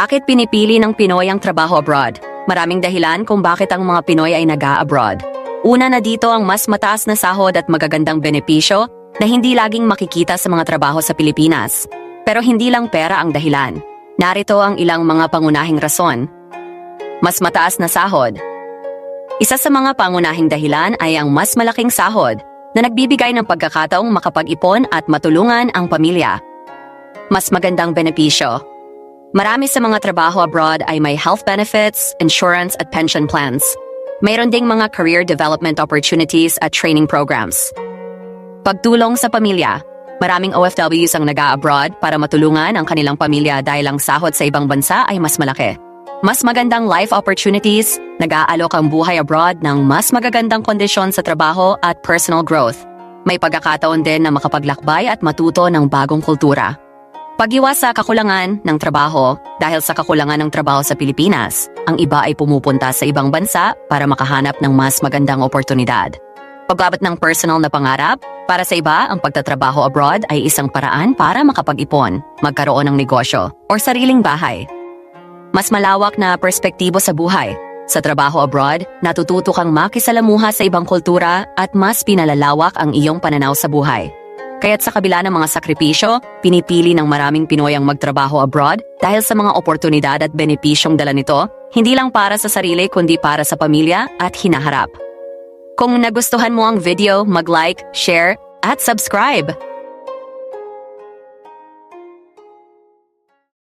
Bakit pinipili ng Pinoy ang trabaho abroad? Maraming dahilan kung bakit ang mga Pinoy ay nag-a-abroad. Una na dito ang mas mataas na sahod at magagandang benepisyo na hindi laging makikita sa mga trabaho sa Pilipinas. Pero hindi lang pera ang dahilan. Narito ang ilang mga pangunahing rason. Mas mataas na sahod. Isa sa mga pangunahing dahilan ay ang mas malaking sahod na nagbibigay ng pagkakataong makapag-ipon at matulungan ang pamilya. Mas magandang benepisyo. Marami sa mga trabaho abroad ay may health benefits, insurance at pension plans. Mayroon ding mga career development opportunities at training programs. Pagtulong sa pamilya. Maraming OFWs ang nag-a-abroad para matulungan ang kanilang pamilya dahil ang sahod sa ibang bansa ay mas malaki. Mas magandang life opportunities, nag-aalok ang buhay abroad ng mas magagandang kondisyon sa trabaho at personal growth. May pagkakataon din na makapaglakbay at matuto ng bagong kultura. Pag-iwas sa kakulangan ng trabaho dahil sa kakulangan ng trabaho sa Pilipinas, ang iba ay pumupunta sa ibang bansa para makahanap ng mas magandang oportunidad. Pagbabat ng personal na pangarap, para sa iba, ang pagtatrabaho abroad ay isang paraan para makapag-ipon, magkaroon ng negosyo, o sariling bahay. Mas malawak na perspektibo sa buhay. Sa trabaho abroad, natututo kang makisalamuha sa ibang kultura at mas pinalalawak ang iyong pananaw sa buhay. Kaya't sa kabila ng mga sakripisyo, pinipili ng maraming Pinoy ang magtrabaho abroad dahil sa mga oportunidad at benepisyong dala nito, hindi lang para sa sarili kundi para sa pamilya at hinaharap. Kung nagustuhan mo ang video, mag-like, share, at subscribe.